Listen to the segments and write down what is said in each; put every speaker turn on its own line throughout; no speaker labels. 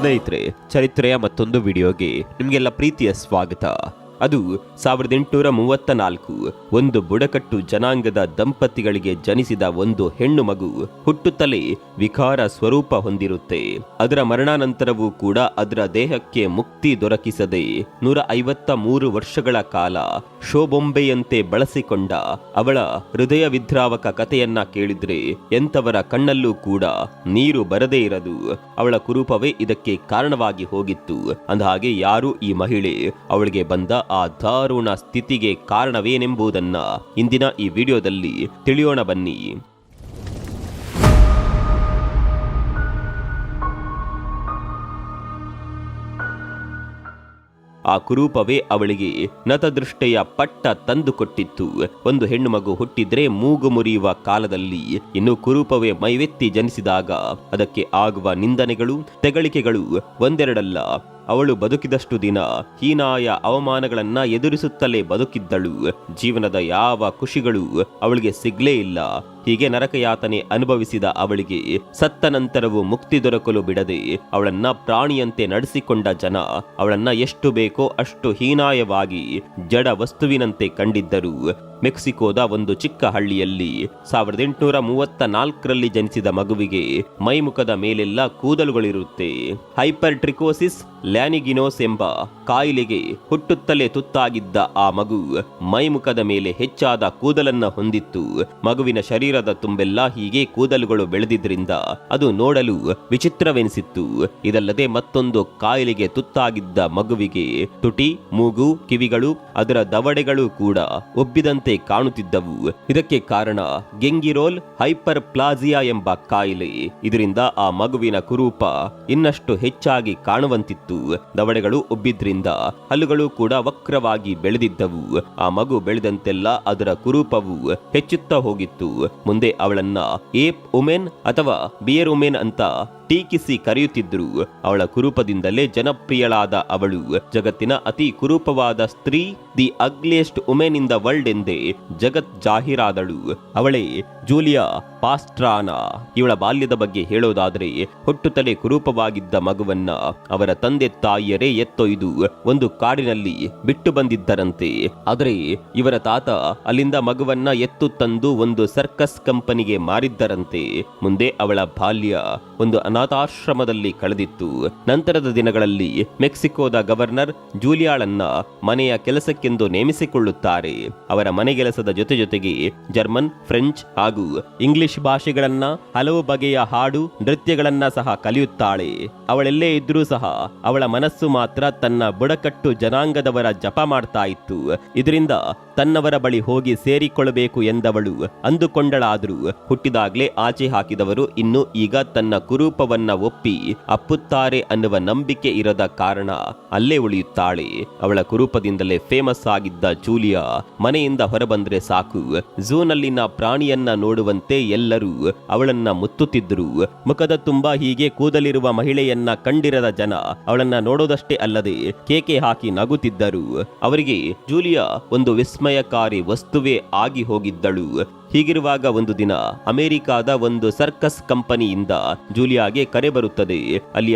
ಸ್ನೇಹಿತರೆ ಚರಿತ್ರೆಯ ಮತ್ತೊಂದು ವಿಡಿಯೋಗೆ ನಿಮಗೆಲ್ಲ ಪ್ರೀತಿಯ ಸ್ವಾಗತ. ಅದು ಸಾವಿರದ ಎಂಟುನೂರ ಮೂವತ್ತ ನಾಲ್ಕು, ಒಂದು ಬುಡಕಟ್ಟು ಜನಾಂಗದ ದಂಪತಿಗಳಿಗೆ ಜನಿಸಿದ ಒಂದು ಹೆಣ್ಣು ಮಗು ಹುಟ್ಟುತ್ತಲೇ ವಿಕಾರ ಸ್ವರೂಪ ಹೊಂದಿರುತ್ತೆ. ಅದರ ಮರಣಾನಂತರವೂ ಕೂಡ ಅದರ ದೇಹಕ್ಕೆ ಮುಕ್ತಿ ದೊರಕಿಸದೆ ನೂರ ಐವತ್ತ ಮೂರು ವರ್ಷಗಳ ಕಾಲ ಶೋಬೊಂಬೆಯಂತೆ ಬಳಸಿಕೊಂಡ ಅವಳ ಹೃದಯ ವಿದ್ರಾವಕ ಕಥೆಯನ್ನ ಕೇಳಿದ್ರೆ ಎಂತವರ ಕಣ್ಣಲ್ಲೂ ಕೂಡ ನೀರು ಬರದೇ ಇರದು. ಅವಳ ಕುರೂಪವೇ ಇದಕ್ಕೆ ಕಾರಣವಾಗಿ ಹೋಗಿತ್ತು. ಅಂದಹಾಗೆ ಯಾರು ಈ ಮಹಿಳೆ ಅವಳಿಗೆ ಬಂದ ಆ ದಾರುಣ ಸ್ಥಿತಿಗೆ ಕಾರಣವೇನೆಂಬುದನ್ನು ಇಂದಿನ ಈ ವಿಡಿಯೋದಲ್ಲಿ ತಿಳಿಯೋಣ ಬನ್ನಿ. ಆ ಕುರೂಪವೇ ಅವಳಿಗೆ ನತದೃಷ್ಟೆಯ ಪಟ್ಟ ತಂದುಕೊಟ್ಟಿತ್ತು. ಒಂದು ಹೆಣ್ಣು ಮಗು ಹುಟ್ಟಿದ್ರೆ ಮೂಗು ಮುರಿಯುವ ಕಾಲದಲ್ಲಿ ಇನ್ನು ಕುರೂಪವೇ ಮೈವೆತ್ತಿ ಜನಿಸಿದಾಗ ಅದಕ್ಕೆ ಆಗುವ ನಿಂದನೆಗಳು, ತೆಗಳಿಕೆಗಳು ಒಂದೆರಡಲ್ಲ. ಅವಳು ಬದುಕಿದಷ್ಟು ದಿನ ಹೀನಾಯ ಅವಮಾನಗಳನ್ನ ಎದುರಿಸುತ್ತಲೇ ಬದುಕಿದ್ದಳು. ಜೀವನದ ಯಾವ ಖುಷಿಗಳು ಅವಳಿಗೆ ಸಿಗ್ಲೇ ಇಲ್ಲ. ಹೀಗೆ ನರಕಯಾತನೆ ಅನುಭವಿಸಿದ ಅವಳಿಗೆ ಸತ್ತ ನಂತರವೂ ಮುಕ್ತಿ ದೊರಕಲು ಬಿಡದೆ ಅವಳನ್ನ ಪ್ರಾಣಿಯಂತೆ ನಡೆಸಿಕೊಂಡ ಜನ ಅವಳನ್ನ ಎಷ್ಟು ಬೇಕೋ ಅಷ್ಟು ಹೀನಾಯವಾಗಿ ಜಡ ವಸ್ತುವಿನಂತೆ ಕಂಡಿದ್ದರು. ಮೆಕ್ಸಿಕೋದ ಒಂದು ಚಿಕ್ಕ ಹಳ್ಳಿಯಲ್ಲಿ ಸಾವಿರದ ಎಂಟುನೂರ ಮೂವತ್ತ ನಾಲ್ಕರಲ್ಲಿ ಜನಿಸಿದ ಮಗುವಿಗೆ ಮೈಮುಖದ ಮೇಲೆಲ್ಲ ಕೂದಲುಗಳಿರುತ್ತೆ. ಹೈಪರ್ ಟ್ರಿಕೋಸಿಸ್ ಲ್ಯಾನಿಗಿನೋಸ್ ಎಂಬ ಕಾಯಿಲೆಗೆ ಹುಟ್ಟುತ್ತಲೇ ತುತ್ತಾಗಿದ್ದ ಆ ಮಗು ಮೈಮುಖದ ಮೇಲೆ ಹೆಚ್ಚಾದ ಕೂದಲನ್ನ ಹೊಂದಿತ್ತು. ಮಗುವಿನ ಶರೀರದ ತುಂಬೆಲ್ಲ ಹೀಗೆ ಕೂದಲುಗಳು ಬೆಳೆದಿದ್ರಿಂದ ಅದು ನೋಡಲು ವಿಚಿತ್ರವೆನಿಸಿತ್ತು. ಇದಲ್ಲದೆ ಮತ್ತೊಂದು ಕಾಯಿಲೆಗೆ ತುತ್ತಾಗಿದ್ದ ಮಗುವಿಗೆ ತುಟಿ, ಮೂಗು, ಕಿವಿಗಳು, ಅದರ ದವಡೆಗಳು ಕೂಡ ಒಬ್ಬಿದಂತೆ ಕಾಣುತ್ತಿದ್ದವು. ಇದಕ್ಕೆ ಕಾರಣ ಗೆಂಗಿರೋಲ್ ಹೈಪರ್ ಪ್ಲಾಸಿಯಾ ಎಂಬ ಕಾಯಿಲೆ. ಇದರಿಂದ ಆ ಮಗುವಿನ ಕುರೂಪ ಇನ್ನಷ್ಟು ಹೆಚ್ಚಾಗಿ ಕಾಣುವಂತಿತ್ತು. ದವಡೆಗಳು ಒಬ್ಬಿದ್ರಿಂದ ಹಲ್ಲುಗಳು ಕೂಡ ವಕ್ರವಾಗಿ ಬೆಳೆದಿದ್ದವು. ಆ ಮಗು ಬೆಳೆದಂತೆಲ್ಲ ಅದರ ಕುರೂಪವು ಹೆಚ್ಚುತ್ತಾ ಹೋಗಿತ್ತು. ಮುಂದೆ ಅವಳನ್ನ ಏಪ್ ಉಮೆನ್ ಅಥವಾ ಬಿಯರ್ ಉಮೆನ್ ಅಂತ ಟೀಕಿಸಿ ಕರೆಯುತ್ತಿದ್ರು ಅವಳ ಕುರೂಪದಿಂದಲೇ ಜನಪ್ರಿಯಳಾದ ಅವಳು. ಜಗತ್ತಿನ ಅತಿ ಕುರೂಪವಾದ ಸ್ತ್ರೀ, the ugliest women in the world ಎಂದೇ ಜಗತ್ ಜಾಹೀರಾದಳು. ಅವಳೇ ಜೂಲಿಯಾ ಪಾಸ್ಟ್ರಾನ. ಇವಳ ಬಾಲ್ಯದ ಬಗ್ಗೆ ಹೇಳೋದಾದ್ರೆ ಹುಟ್ಟುತ್ತಲೇ ಕುರೂಪವಾಗಿದ್ದ ಮಗುವನ್ನ ಅವರ ತಂದೆ ತಾಯಿಯರೇ ಎತ್ತೊಯ್ದು ಒಂದು ಕಾಡಿನಲ್ಲಿ ಬಿಟ್ಟು ಬಂದಿದ್ದರಂತೆ. ಆದರೆ ಇವರ ತಾತ ಅಲ್ಲಿಂದ ಮಗುವನ್ನ ಎತ್ತು ತಂದು ಒಂದು ಸರ್ಕಸ್ ಕಂಪನಿಗೆ ಮಾರಿದ್ದರಂತೆ. ಮುಂದೆ ಅವಳ ಬಾಲ್ಯ ಒಂದು ಅನಾಥಾಶ್ರಮದಲ್ಲಿ ಕಳೆದಿತ್ತು. ನಂತರದ ದಿನಗಳಲ್ಲಿ ಮೆಕ್ಸಿಕೋದ ಗವರ್ನರ್ ಜೂಲಿಯಾಳನ್ನ ಮನೆಯ ಕೆಲಸಕ್ಕೆಂದು ನೇಮಿಸಿಕೊಳ್ಳುತ್ತಾರೆ. ಅವರ ಮನೆಗೆಲಸದ ಜೊತೆ ಜೊತೆಗೆ ಜರ್ಮನ್, ಫ್ರೆಂಚ್ ಹಾಗೂ ಇಂಗ್ಲಿಷ್ ಭಾಷೆಗಳನ್ನ ಹಲವು ಬಗೆಯ ಹಾಡು, ನೃತ್ಯಗಳನ್ನ ಸಹ ಕಲಿಯುತ್ತಾಳೆ. ಅವಳೆಲ್ಲೇ ಇದ್ರೂ ಸಹ ಅವಳ ಮನಸ್ಸು ಮಾತ್ರ ತನ್ನ ಬುಡಕಟ್ಟು ಜನಾಂಗದವರ ಜಪ ಮಾಡ್ತಾ ಇತ್ತು. ಇದರಿಂದ ತನ್ನವರ ಬಳಿ ಹೋಗಿ ಸೇರಿಕೊಳ್ಳಬೇಕು ಎಂದವಳು ಅಂದುಕೊಂಡಳಾದರೂ ಹುಟ್ಟಿದಾಗ್ಲೇ ಆಚೆ ಹಾಕಿದವರು ಇನ್ನು ಈಗ ತನ್ನ ಕುರೂಪವನ್ನ ಒಪ್ಪಿ ಅಪ್ಪುತ್ತಾರೆ ಅನ್ನುವ ನಂಬಿಕೆ ಇರದ ಕಾರಣ ಅಲ್ಲೇ ಉಳಿಯುತ್ತಾಳೆ. ಅವಳ ಕುರೂಪದಿಂದಲೇ ಫೇಮಸ್ ಆಗಿದ್ದ ಜೂಲಿಯಾ ಮನೆಯಿಂದ ಹೊರಬಂದ್ರೆ ಸಾಕು. ಝೂನಲ್ಲಿನ ಪ್ರಾಣಿಯನ್ನ ನೋಡುವಂತೆ ಎಲ್ಲರೂ ಅವಳನ್ನ ಮುತ್ತುತ್ತಿದ್ದರು. ಮುಖದ ತುಂಬಾ ಹೀಗೆ ಕೂದಲಿರುವ ಮಹಿಳೆಯನ್ನ ಕಂಡಿರದ ಜನ ಅವಳನ್ನ ನೋಡೋದಷ್ಟೇ ಅಲ್ಲದೆ ಕೇಕೆ ಹಾಕಿ ನಗುತ್ತಿದ್ದರು. ಅವರಿಗೆ ಜೂಲಿಯಾ ಒಂದು ವಿಸ್ಮಯಕಾರಿ ವಸ್ತುವೇ ಆಗಿ ಹೋಗಿದ್ದಳು. ಹೀಗಿರುವಾಗ ಒಂದು ದಿನ ಅಮೆರಿಕಾದ ಒಂದು ಸರ್ಕಸ್ ಕಂಪನಿಯಿಂದ ಜೂಲಿಯಾಗೆ ಕರೆ ಬರುತ್ತದೆ.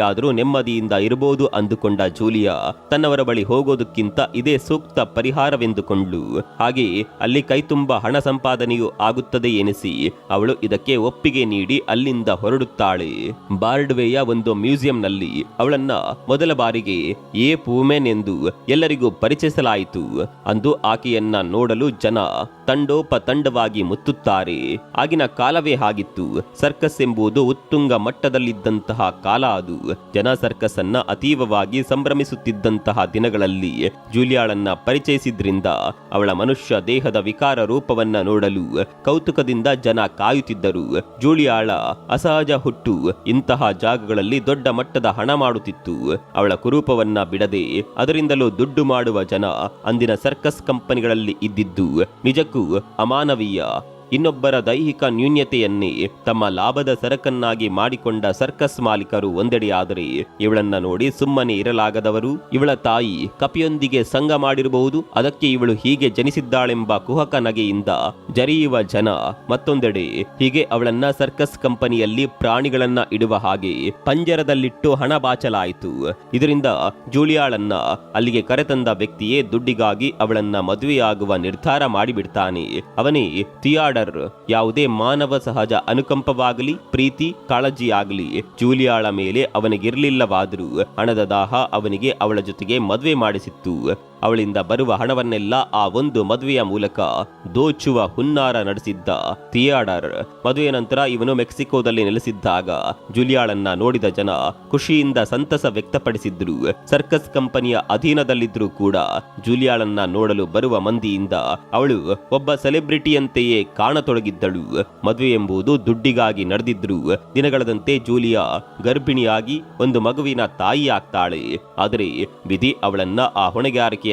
ಆದರೂ ನೆಮ್ಮದಿಯಿಂದ ಇರಬಹುದು ಅಂದುಕೊಂಡ ಜೂಲಿಯಾ ತನ್ನವರ ಬಳಿ ಹೋಗೋದಕ್ಕಿಂತ ಇದೇ ಸೂಕ್ತ ಪರಿಹಾರವೆಂದುಕೊಂಡ್ಲು ಹಾಗೆ ಅಲ್ಲಿ ಕೈತುಂಬ ಹಣ ಸಂಪಾದನೆಯೂ ಆಗುತ್ತದೆ ಎನಿಸಿ ಅವಳು ಇದಕ್ಕೆ ಒಪ್ಪಿಗೆ ನೀಡಿ ಅಲ್ಲಿಂದ ಹೊರಡುತ್ತಾಳೆ. ಬಾರ್ಡ್ವೇಯ ಒಂದು ಮ್ಯೂಸಿಯಂನಲ್ಲಿ ಅವಳನ್ನ ಮೊದಲ ಬಾರಿಗೆ ಎ ಪೂಮೆನ್ ಎಂದು ಎಲ್ಲರಿಗೂ ಪರಿಚಯಿಸಲಾಯಿತು. ಅಂದು ಆಕೆಯನ್ನ ನೋಡಲು ಜನ ತಂಡೋಪತಂಡವಾಗಿ ಮುತ್ತುತ್ತಾರೆ ಆಗಿನ ಕಾಲವೇ ಆಗಿತ್ತು ಸರ್ಕಸ್ ಎಂಬುದು ಉತ್ತುಂಗ ಮಟ್ಟದಲ್ಲಿದ್ದಂತಹ ಕಾಲ ಅದು. ಜನ ಸರ್ಕಸ್ ಅನ್ನ ಅತೀವವಾಗಿ ಸಂಭ್ರಮಿಸುತ್ತಿದ್ದಂತಹ ದಿನಗಳಲ್ಲಿ ಜೂಲಿಯಾಳನ್ನ ಪರಿಚಯಿಸಿದ್ರಿಂದ ಅವಳ ಮನುಷ್ಯ ದೇಹದ ವಿಕಾರ ರೂಪವನ್ನ ನೋಡಲು ಕೌತುಕದಿಂದ ಜನ ಕಾಯುತ್ತಿದ್ದರು. ಜೂಳಿಯಾಳ ಅಸಹಜ ಹುಟ್ಟು. ಇಂತಹ ಜಾಗಗಳಲ್ಲಿ ದೊಡ್ಡ ಮಟ್ಟದ ಹಣ ಮಾಡುತ್ತಿತ್ತು. ಅವಳ ಕುರೂಪವನ್ನ ಬಿಡದೆ ಅದರಿಂದಲೂ ದುಡ್ಡು ಮಾಡುವ ಜನ ಅಂದಿನ ಸರ್ಕಸ್ ಕಂಪನಿಗಳಲ್ಲಿ ಇದ್ದಿದ್ದು. ನಿಜಕ್ಕೂ ಅಮಾನವೀಯ ಇನ್ನೊಬ್ಬರ ದೈಹಿಕ ನ್ಯೂನ್ಯತೆಯನ್ನೇ ತಮ್ಮ ಲಾಭದ ಸರಕನ್ನಾಗಿ ಮಾಡಿಕೊಂಡ ಸರ್ಕಸ್ ಮಾಲೀಕರು ಒಂದೆಡೆಯಾದರೆ ಇವಳನ್ನ ನೋಡಿ ಸುಮ್ಮನೆ ಇರಲಾಗದವರು. ಇವಳ ತಾಯಿ ಕಪಿಯೊಂದಿಗೆ ಸಂಗ ಮಾಡಿರಬಹುದು. ಅದಕ್ಕೆ ಇವಳು ಹೀಗೆ ಜನಿಸಿದ್ದಾಳೆಂಬ ಕುಹಕ ನಗೆಯಿಂದ ಜರಿಯುವ ಜನ ಮತ್ತೊಂದೆಡೆ ಹೀಗೆ ಅವಳನ್ನ ಸರ್ಕಸ್ ಕಂಪನಿಯಲ್ಲಿ ಪ್ರಾಣಿಗಳನ್ನ ಇಡುವ ಹಾಗೆ ಪಂಜರದಲ್ಲಿಟ್ಟು ಹಣ ಬಾಚಲಾಯಿತು. ಇದರಿಂದ ಜೂಲಿಯಾಳನ್ನ ಅಲ್ಲಿಗೆ ಕರೆತಂದ ವ್ಯಕ್ತಿಯೇ ದುಡ್ಡಿಗಾಗಿ ಅವಳನ್ನ ಮದುವೆಯಾಗುವ ನಿರ್ಧಾರ ಮಾಡಿಬಿಡ್ತಾನೆ. ಅವನೇ ಥಿಯಾಡರ್ ಯಾವುದೇ ಮಾನವ ಸಹಜ ಅನುಕಂಪವಾಗಲಿ, ಪ್ರೀತಿ ಕಾಳಜಿಯಾಗಲಿ. ಜೂಲಿಯಾಳ ಮೇಲೆ ಅವನಿಗಿರಲಿಲ್ಲವಾದರೂ ಹಣದ ದಾಹ ಅವನಿಗೆ ಅವಳ ಜೊತೆಗೆ ಮದುವೆ ಮಾಡಿಸಿತ್ತು. ಅವಳಿಂದ ಬರುವ ಹಣವನ್ನೆಲ್ಲ ಆ ಒಂದು ಮದುವೆಯ ಮೂಲಕ ದೋಚುವ ಹುನ್ನಾರ ನಡೆಸಿದ್ದ ಥಿಯಾಡರ್. ಮದುವೆ ನಂತರ ಇವನು ಮೆಕ್ಸಿಕೋದಲ್ಲಿ ನೆಲೆಸಿದ್ದಾಗ ಜುಲಿಯಾಳನ್ನ ನೋಡಿದ ಜನ ಖುಷಿಯಿಂದ ಸಂತಸ ವ್ಯಕ್ತಪಡಿಸಿದ್ರು. ಸರ್ಕಸ್ ಕಂಪನಿಯ ಅಧೀನದಲ್ಲಿದ್ರೂ ಕೂಡ ಜುಲಿಯಾಳನ್ನ ನೋಡಲು ಬರುವ ಮಂದಿಯಿಂದ ಅವಳು ಒಬ್ಬ ಸೆಲೆಬ್ರಿಟಿಯಂತೆಯೇ ಕಾಣತೊಡಗಿದ್ದಳು. ಮದುವೆ ಎಂಬುದು ದುಡ್ಡಿಗಾಗಿ ನಡೆದಿದ್ರು ದಿನಗಳದಂತೆ ಜೂಲಿಯಾ ಗರ್ಭಿಣಿಯಾಗಿ ಒಂದು ಮಗುವಿನ ತಾಯಿ ಆಗ್ತಾಳೆ ಆದರೆ ವಿಧಿ ಅವಳನ್ನ ಆ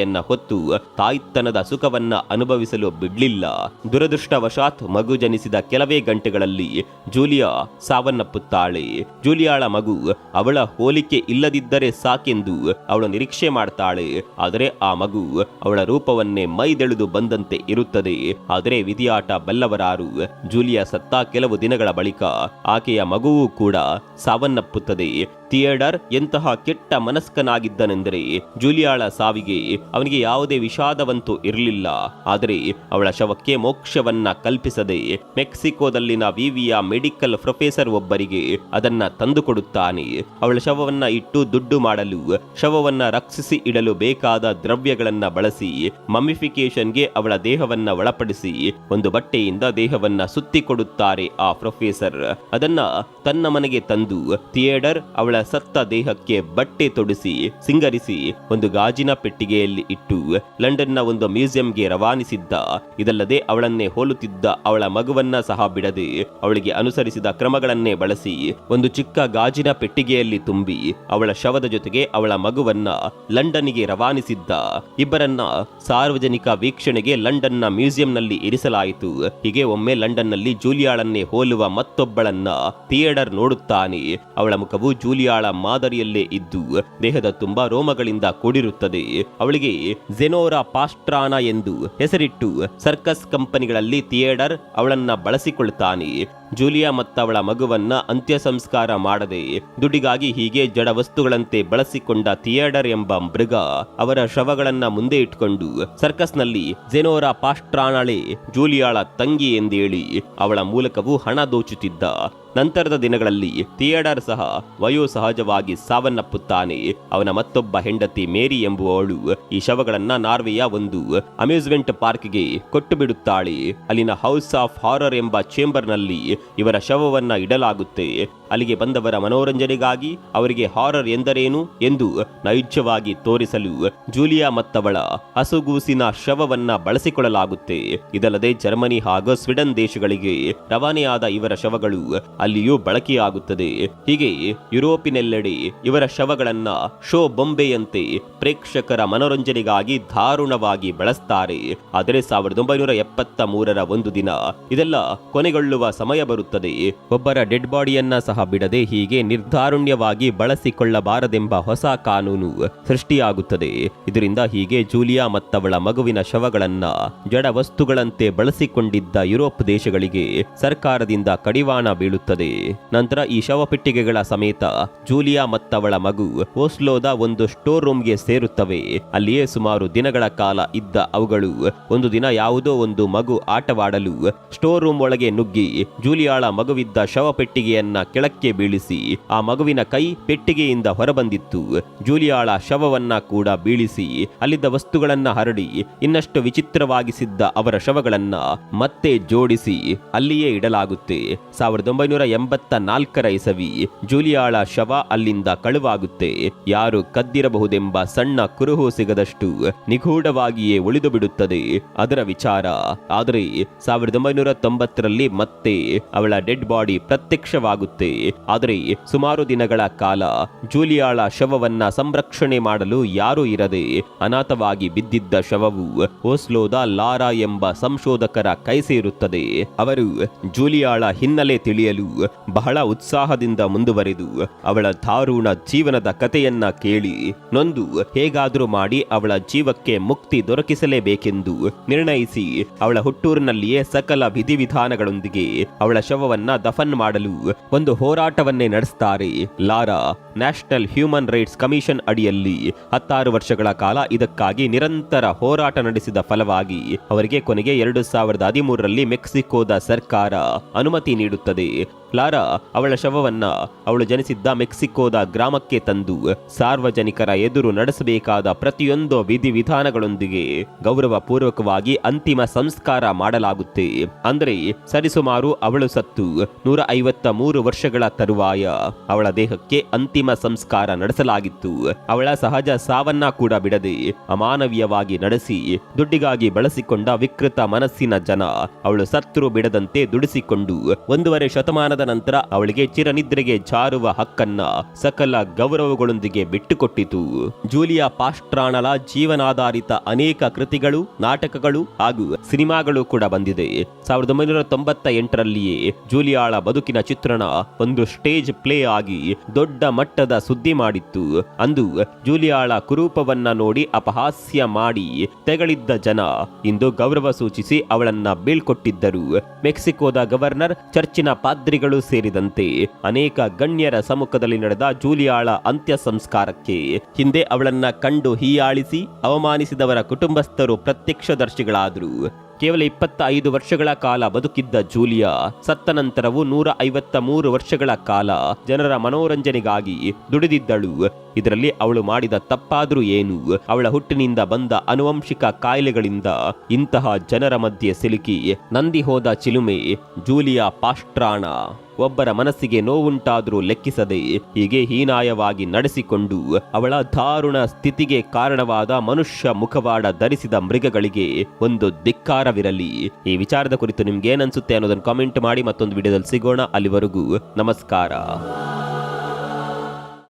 ಹೊಣೆಗಾರಿಕೆಯನ್ನ ಹೊತ್ತು ತಾಯ್ತನದ ಸುಖವನ್ನ ಅನುಭವಿಸಲು ಬಿಡ್ಲಿಲ್ಲ. ದುರದೃಷ್ಟವಶಾತ್ ಮಗು ಜನಿಸಿದ ಕೆಲವೇ ಗಂಟೆಗಳಲ್ಲಿ ಜೂಲಿಯಾ ಸಾವನ್ನಪ್ಪುತ್ತಾಳೆ. ಜೂಲಿಯಾಳ ಮಗು ಅವಳ ಹೋಲಿಕೆ ಇಲ್ಲದಿದ್ದರೆ ಸಾಕೆಂದು ಅವಳು ನಿರೀಕ್ಷೆ ಮಾಡ್ತಾಳೆ. ಆದರೆ ಆ ಮಗು ಅವಳ ರೂಪವನ್ನೇ ಮೈದೆಳೆದು ಬಂದಂತೆ ಇರುತ್ತದೆ. ಆದರೆ ವಿಧಿಯಾಟ ಬಲ್ಲವರಾರು ಜೂಲಿಯಾ ಸತ್ತ ಕೆಲವು ದಿನಗಳ ಬಳಿಕ ಆಕೆಯ ಮಗುವೂ ಕೂಡ ಸಾವನ್ನಪ್ಪುತ್ತದೆ. ಥಿಯೇಡರ್ ಎಂತಹ ಕೆಟ್ಟ ಮನಸ್ಕನಾಗಿದ್ದನೆಂದರೆ ಜೂಲಿಯಾಳ ಸಾವಿಗೆ ಅವನಿಗೆ ಯಾವುದೇ ವಿಷಾದವಂತೂ ಇರಲಿಲ್ಲ. ಆದರೆ ಅವಳ ಶವಕ್ಕೆ ಮೋಕ್ಷವನ್ನ ಕಲ್ಪಿಸದೆ ಮೆಕ್ಸಿಕೋದಲ್ಲಿನ ವಿವಿಯ ಮೆಡಿಕಲ್ ಪ್ರೊಫೆಸರ್ ಒಬ್ಬರಿಗೆ ಅದನ್ನ ತಂದುಕೊಡುತ್ತಾನೆ. ಅವಳ ಶವವನ್ನ ಇಟ್ಟು ದುಡ್ಡು ಮಾಡಲು, ಶವವನ್ನ ರಕ್ಷಿಸಿ ಇಡಲು ಬೇಕಾದ ದ್ರವ್ಯಗಳನ್ನ ಬಳಸಿ ಮಮ್ಮಿಫಿಕೇಶನ್ಗೆ ಅವಳ ದೇಹವನ್ನ ಒಳಪಡಿಸಿ, ಒಂದು ಬಟ್ಟೆಯಿಂದ ದೇಹವನ್ನ ಸುತ್ತಿಕೊಡುತ್ತಾರೆ ಆ ಪ್ರೊಫೆಸರ್. ಅದನ್ನ ತನ್ನ ಮನೆಗೆ ತಂದು, ಥಿಯೇಟರ್ ಅವಳ ಸತ್ತ ದೇಹಕ್ಕೆ ಬಟ್ಟೆ ತೊಡಿಸಿ, ಸಿಂಗರಿಸಿ, ಒಂದು ಗಾಜಿನ ಪೆಟ್ಟಿಗೆಯಲ್ಲಿ ಇಟ್ಟು ಲಂಡನ್ನ ಒಂದು ಮ್ಯೂಸಿಯಂಗೆ ರವಾನಿಸಿದ್ದ. ಇದಲ್ಲದೆ ಅವಳನ್ನೇ ಹೋಲುತ್ತಿದ್ದ ಅವಳ ಮಗುವನ್ನ ಸಹ ಬಿಡದೆ ಅವಳಿಗೆ ಅನುಸರಿಸಿದ ಕ್ರಮಗಳನ್ನೇ ಬಳಸಿ ಒಂದು ಚಿಕ್ಕ ಗಾಜಿನ ಪೆಟ್ಟಿಗೆಯಲ್ಲಿ ತುಂಬಿ ಅವಳ ಶವದ ಜೊತೆಗೆ ಅವಳ ಮಗುವನ್ನ ಲಂಡನ್ನಿಗೆ ರವಾನಿಸಿದ್ದ. ಇಬ್ಬರನ್ನ ಸಾರ್ವಜನಿಕ ವೀಕ್ಷಣೆಗೆ ಲಂಡನ್ನ ಮ್ಯೂಸಿಯಂನಲ್ಲಿ ಇರಿಸಲಾಯಿತು. ಹೀಗೆ ಒಮ್ಮೆ ಲಂಡನ್ನಲ್ಲಿ ಜೂಲಿಯಾಳನ್ನೇ ಹೋಲುವ ಮತ್ತೊಬ್ಬಳನ್ನ ಥಿಯೇಟರ್ ನೋಡುತ್ತಾನೆ. ಅವಳ ಮುಖವು ಜೂಲಿಯಾಳ ಮಾದರಿಯಲ್ಲೇ ಇದ್ದು ದೇಹದ ತುಂಬಾ ರೋಮಗಳಿಂದ ಕೂಡಿರುತ್ತದೆ. ಅವಳಿಗೆ ಜೆನೋರಾ ಪಾಸ್ಟ್ರಾನ ಎಂದು ಹೆಸರಿಟ್ಟು ಸರ್ಕಸ್ ಕಂಪನಿಗಳಲ್ಲಿ ಥಿಯೇಟರ್ ಅವಳನ್ನ ಬಳಸಿಕೊಳ್ತಾನೆ. ಜೂಲಿಯಾ ಮತ್ತವಳ ಮಗುವನ್ನ ಅಂತ್ಯ ಸಂಸ್ಕಾರ ಮಾಡದೆ ದುಡಿಗಾಗಿ ಹೀಗೆ ಜಡ ವಸ್ತುಗಳಂತೆ ಬಳಸಿಕೊಂಡ ಥಿಯೇಟರ್ ಎಂಬ ಮೃಗ ಅವರ ಶವಗಳನ್ನ ಮುಂದೆ ಇಟ್ಕೊಂಡು ಸರ್ಕಸ್ನಲ್ಲಿ ಜೆನೋರಾ ಪಾಸ್ಟ್ರಾನಳೆ ಜೂಲಿಯಾಳ ತಂಗಿ ಎಂದೇಳಿ ಅವಳ ಮೂಲಕವೂ ಹಣ ದೋಚುತ್ತಿದ್ದ. ನಂತರದ ದಿನಗಳಲ್ಲಿ ಥಿಯೇಟರ್ ಸಹ ವಯೋ ಸಹಜವಾಗಿ ಸಾವನ್ನಪ್ಪುತ್ತಾನೆ. ಅವನ ಮತ್ತೊಬ್ಬ ಹೆಂಡತಿ ಮೇರಿ ಎಂಬುವವಳು ಈ ಶವಗಳನ್ನ ನಾರ್ವೆಯ ಒಂದು ಅಮ್ಯೂಸ್ಮೆಂಟ್ ಪಾರ್ಕ್ಗೆ ಕೊಟ್ಟು ಬಿಡುತ್ತಾಳೆ. ಅಲ್ಲಿನ ಹೌಸ್ ಆಫ್ ಹಾರರ್ ಎಂಬ ಚೇಂಬರ್ನಲ್ಲಿ ಇವರ ಶವವನ್ನು ಇಡಲಾಗುತ್ತೆ. ಅಲ್ಲಿಗೆ ಬಂದವರ ಮನೋರಂಜನೆಗಾಗಿ ಅವರಿಗೆ ಹಾರರ್ ಎಂದರೇನು ಎಂದು ನೈಜವಾಗಿ ತೋರಿಸಲು ಜೂಲಿಯಾ ಮತ್ತವಳ ಹಸುಗೂಸಿನ ಶವವನ್ನ ಬಳಸಿಕೊಳ್ಳಲಾಗುತ್ತೆ. ಇದಲ್ಲದೆ ಜರ್ಮನಿ ಹಾಗೂ ಸ್ವೀಡನ್ ದೇಶಗಳಿಗೆ ರವಾನೆಯಾದ ಇವರ ಶವಗಳು ಅಲ್ಲಿಯೂ ಬಳಕೆಯಾಗುತ್ತದೆ. ಹೀಗೆ ಯುರೋಪಿನೆಲ್ಲೆಡೆ ಇವರ ಶವಗಳನ್ನ ಶೋ ಬೊಂಬೆಯಂತೆ ಪ್ರೇಕ್ಷಕರ ಮನೋರಂಜನೆಗಾಗಿ ದಾರುಣವಾಗಿ ಬಳಸ್ತಾರೆ. ಆದರೆ ಸಾವಿರದ ಒಂಬೈನೂರ ಎಪ್ಪತ್ತ ಮೂರರ ಒಂದು ದಿನ ಇದೆಲ್ಲ ಕೊನೆಗೊಳ್ಳುವ ಸಮಯ ಬರುತ್ತದೆ. ಒಬ್ಬರ ಡೆಡ್ ಬಾಡಿಯನ್ನ ಸಹ ಬಿಡದೆ ಹೀಗೆ ನಿರ್ಧಾರುಣ್ಯವಾಗಿ ಬಳಸಿಕೊಳ್ಳಬಾರದೆಂಬ ಹೊಸ ಕಾನೂನು ಸೃಷ್ಟಿಯಾಗುತ್ತದೆ. ಇದರಿಂದ ಹೀಗೆ ಜೂಲಿಯಾ ಮತ್ತವಳ ಮಗುವಿನ ಶವಗಳನ್ನ, ಜಡ ವಸ್ತುಗಳಂತೆ ಬಳಸಿಕೊಂಡಿದ್ದ ಯುರೋಪ್ ದೇಶಗಳಿಗೆ ಸರ್ಕಾರದಿಂದ ಕಡಿವಾಣ ಬೀಳುತ್ತದೆ. ನಂತರ ಈ ಶವಪೆಟ್ಟಿಗೆಗಳ ಸಮೇತ ಜೂಲಿಯಾ ಮತ್ತವಳ ಮಗು ಓಸ್ಲೋದ ಒಂದು ಸ್ಟೋರ್ ರೂಮ್ಗೆ ಸೇರುತ್ತವೆ. ಅಲ್ಲಿಯೇ ಸುಮಾರು ದಿನಗಳ ಕಾಲ ಇದ್ದ ಅವುಗಳು. ಒಂದು ದಿನ ಯಾವುದೋ ಒಂದು ಮಗು ಆಟವಾಡಲು ಸ್ಟೋರ್ ರೂಮ್ ಒಳಗೆ ನುಗ್ಗಿ ಜೂಲಿಯಾಳ ಮಗುವಿದ್ದ ಶವಪೆಟ್ಟಿಗೆಯನ್ನ ಕೆಳಕ್ಕೆ ಬೀಳಿಸಿ ಆ ಮಗುವಿನ ಕೈ ಪೆಟ್ಟಿಗೆಯಿಂದ ಹೊರಬಂದಿತ್ತು. ಜೂಲಿಯಾಳ ಶವವನ್ನ ಕೂಡ ಬೀಳಿಸಿ ಅಲ್ಲಿದ್ದ ವಸ್ತುಗಳನ್ನ ಹರಡಿ ಇನ್ನಷ್ಟು ವಿಚಿತ್ರವಾಗಿಸಿದ್ದ ಅವರ ಶವಗಳನ್ನ ಮತ್ತೆ ಜೋಡಿಸಿ ಅಲ್ಲಿಯೇ ಇಡಲಾಗುತ್ತೆ. ಸಾವಿರದ ಒಂಬೈನೂರ ಎಂಬತ್ತ ನಾಲ್ಕರ ಇಸವಿ ಜೂಲಿಯಾಳ ಶವ ಅಲ್ಲಿಂದ ಕಳುವಾಗುತ್ತೆ. ಯಾರು ಕದ್ದಿರಬಹುದೆಂಬ ಸಣ್ಣ ಕುರುಹು ಸಿಗದಷ್ಟು ನಿಗೂಢವಾಗಿಯೇ ಉಳಿದು ಬಿಡುತ್ತದೆ ಅದರ ವಿಚಾರ. ಆದರೆ ಸಾವಿರದ ಒಂಬೈನೂರ ತೊಂಬತ್ತರಲ್ಲಿ ಮತ್ತೆ ಅವಳ ಡೆಡ್ ಬಾಡಿ ಪ್ರತ್ಯಕ್ಷವಾಗುತ್ತೆ. ಆದರೆ ಸುಮಾರು ದಿನಗಳ ಕಾಲ ಜೂಲಿಯಾಳ ಶವವನ್ನ ಸಂರಕ್ಷಣೆ ಮಾಡಲು ಯಾರೂ ಇರದೆ ಅನಾಥವಾಗಿ ಬಿದ್ದಿದ್ದ ಶವವು ಓಸ್ಲೋದ ಲಾರಾ ಎಂಬ ಸಂಶೋಧಕರ ಕೈ ಸೇರುತ್ತದೆ. ಅವರು ಜೂಲಿಯಾಳ ಹಿನ್ನೆಲೆ ತಿಳಿಯಲು ಬಹಳ ಉತ್ಸಾಹದಿಂದ ಮುಂದುವರೆದು ಅವಳ ದಾರುಣ ಜೀವನದ ಕಥೆಯನ್ನ ಕೇಳಿ ನೊಂದು ಹೇಗಾದರೂ ಮಾಡಿ ಅವಳ ಜೀವಕ್ಕೆ ಮುಕ್ತಿ ದೊರಕಿಸಲೇಬೇಕೆಂದು ನಿರ್ಣಯಿಸಿ ಅವಳ ಹುಟ್ಟೂರಿನಲ್ಲಿಯೇ ಸಕಲ ವಿಧಿವಿಧಾನಗಳೊಂದಿಗೆ ಅವಳ ಶವವನ್ನ ದಫನ್ ಮಾಡಲು ಒಂದು ಹೋರಾಟವನ್ನೇ ನಡೆಸ್ತಾರೆ. Lara National Human Rights Commission ಅಡಿಯಲ್ಲಿ ಹತ್ತಾರು ವರ್ಷಗಳ ಕಾಲ ಇದಕ್ಕಾಗಿ ನಿರಂತರ ಹೋರಾಟ ನಡೆಸಿದ ಫಲವಾಗಿ ಅವರಿಗೆ ಕೊನೆಗೆ ಎರಡು ಸಾವಿರದ ಹದಿಮೂರರಲ್ಲಿ ಮೆಕ್ಸಿಕೋದ ಸರ್ಕಾರ ಅನುಮತಿ ನೀಡುತ್ತದೆ. ಲಾರಾ ಅವಳ ಶವವನ್ನ ಅವಳು ಜನಿಸಿದ್ದ ಮೆಕ್ಸಿಕೋದ ಗ್ರಾಮಕ್ಕೆ ತಂದು ಸಾರ್ವಜನಿಕರ ಎದುರು ನಡೆಸಬೇಕಾದ ಪ್ರತಿಯೊಂದು ವಿಧಿವಿಧಾನಗಳೊಂದಿಗೆ ಗೌರವಪೂರ್ವಕವಾಗಿ ಅಂತಿಮ ಸಂಸ್ಕಾರ ಮಾಡಲಾಗುತ್ತೆ. ಅಂದರೆ ಸರಿಸುಮಾರು ಅವಳು ಸತ್ತು ನೂರ ಐವತ್ತ ಮೂರು ವರ್ಷಗಳ ತರುವಾಯ ಅವಳ ದೇಹಕ್ಕೆ ಅಂತಿಮ ಸಂಸ್ಕಾರ ನಡೆಸಲಾಗಿತ್ತು. ಅವಳ ಸಹಜ ಸಾವನ್ನ ಕೂಡ ಬಿಡದೆ ಅಮಾನವೀಯವಾಗಿ ನಡೆಸಿ ದುಡ್ಡಿಗಾಗಿ ಬಳಸಿಕೊಂಡ ವಿಕೃತ ಮನಸ್ಸಿನ ಜನ ಅವಳು ಸತ್ರು ಬಿಡದಂತೆ ದುಡಿಸಿಕೊಂಡು ಒಂದೂವರೆ ಶತಮಾನದ ನಂತರ ಅವಳಿಗೆ ಚಿರನಿದ್ರೆಗೆ ಜಾರುವ ಹಕ್ಕನ್ನ ಸಕಲ ಗೌರವಗಳೊಂದಿಗೆ ಬಿಟ್ಟುಕೊಟ್ಟಿತು. ಜೂಲಿಯಾ ಪಾಸ್ಟ್ರಾಣಲ ಜೀವನಾಧಾರಿತ ಅನೇಕ ಕೃತಿಗಳು, ನಾಟಕಗಳು ಹಾಗೂ ಸಿನಿಮಾಗಳು ಕೂಡ ಬಂದಿದೆ. ಸಾವಿರದ ಒಂಬೈನೂರ ತೊಂಬತ್ತ ಎಂಟರಲ್ಲಿಯೇ ಜೂಲಿಯಾಳ ಬದುಕಿನ ಚಿತ್ರಣ ಒಂದು ಸ್ಟೇಜ್ ಪ್ಲೇ ಆಗಿ ದೊಡ್ಡ ಮಟ್ಟದ ಸುದ್ದಿ ಮಾಡಿತ್ತು. ಅಂದು ಜೂಲಿಯಾಳ ಕುರೂಪವನ್ನ ನೋಡಿ ಅಪಹಾಸ್ಯ ಮಾಡಿ ತೆಗಳಿದ್ದ ಜನ ಇಂದು ಗೌರವ ಸೂಚಿಸಿ ಅವಳನ್ನ ಬೀಳ್ಕೊಟ್ಟಿದ್ದರು. ಮೆಕ್ಸಿಕೋದ ಗವರ್ನರ್, ಚರ್ಚಿನ ಪಾದ್ರಿಗಳು ಸೇರಿದಂತೆ ಅನೇಕ ಗಣ್ಯರ ಸಮ್ಮುಖದಲ್ಲಿ ನಡೆದ ಜೂಲಿಯಾಳ ಅಂತ್ಯ ಸಂಸ್ಕಾರಕ್ಕೆ ಹಿಂದೆ ಅವಳನ್ನ ಕಂಡು ಹೀಯಾಳಿಸಿ ಅವಮಾನಿಸಿದವರ ಕುಟುಂಬಸ್ಥರು ಪ್ರತ್ಯಕ್ಷದರ್ಶಿಗಳಾದರು. ಕೇವಲ ಇಪ್ಪತ್ತ ಐದು ವರ್ಷಗಳ ಕಾಲ ಬದುಕಿದ್ದ ಜೂಲಿಯಾ ಸತ್ತ ನಂತರವೂ ನೂರ ಐವತ್ತ ಮೂರು ವರ್ಷಗಳ ಕಾಲ ಜನರ ಮನೋರಂಜನೆಗಾಗಿ ದುಡಿದಿದ್ದಳು. ಇದರಲ್ಲಿ ಅವಳು ಮಾಡಿದ ತಪ್ಪಾದರೂ ಏನು, ಅವಳ ಹುಟ್ಟಿನಿಂದ ಬಂದ ಅನುವಂಶಿಕ ಕಾಯಿಲೆಗಳಿಂದ ಇಂತಹ ಜನರ ಮಧ್ಯೆ ಸಿಲುಕಿ ನಂದಿ ಹೋದ ಚಿಲುಮೆ ಜೂಲಿಯಾ ಪಾಸ್ಟ್ರಾಣ ಒಬ್ಬರ ಮನಸ್ಸಿಗೆ ನೋವುಂಟಾದರೂ ಲೆಕ್ಕಿಸದೆ ಹೀಗೆ ಹೀನಾಯವಾಗಿ ನಡೆಸಿಕೊಂಡು ಅವಳ ದಾರುಣ ಸ್ಥಿತಿಗೆ ಕಾರಣವಾದ ಮನುಷ್ಯ ಮುಖವಾಡ ಧರಿಸಿದ ಮೃಗಗಳಿಗೆ ಒಂದು ಧಿಕ್ಕಾರವಿರಲಿ. ಈ ವಿಚಾರದ ಕುರಿತು ನಿಮ್ಗೆ ಏನನ್ಸುತ್ತೆ ಅನ್ನೋದನ್ನು ಕಾಮೆಂಟ್ ಮಾಡಿ ಮತ್ತೊಂದು ವಿಡಿಯೋದಲ್ಲಿ ಸಿಗೋಣ. ಅಲ್ಲಿವರೆಗೂ ನಮಸ್ಕಾರ.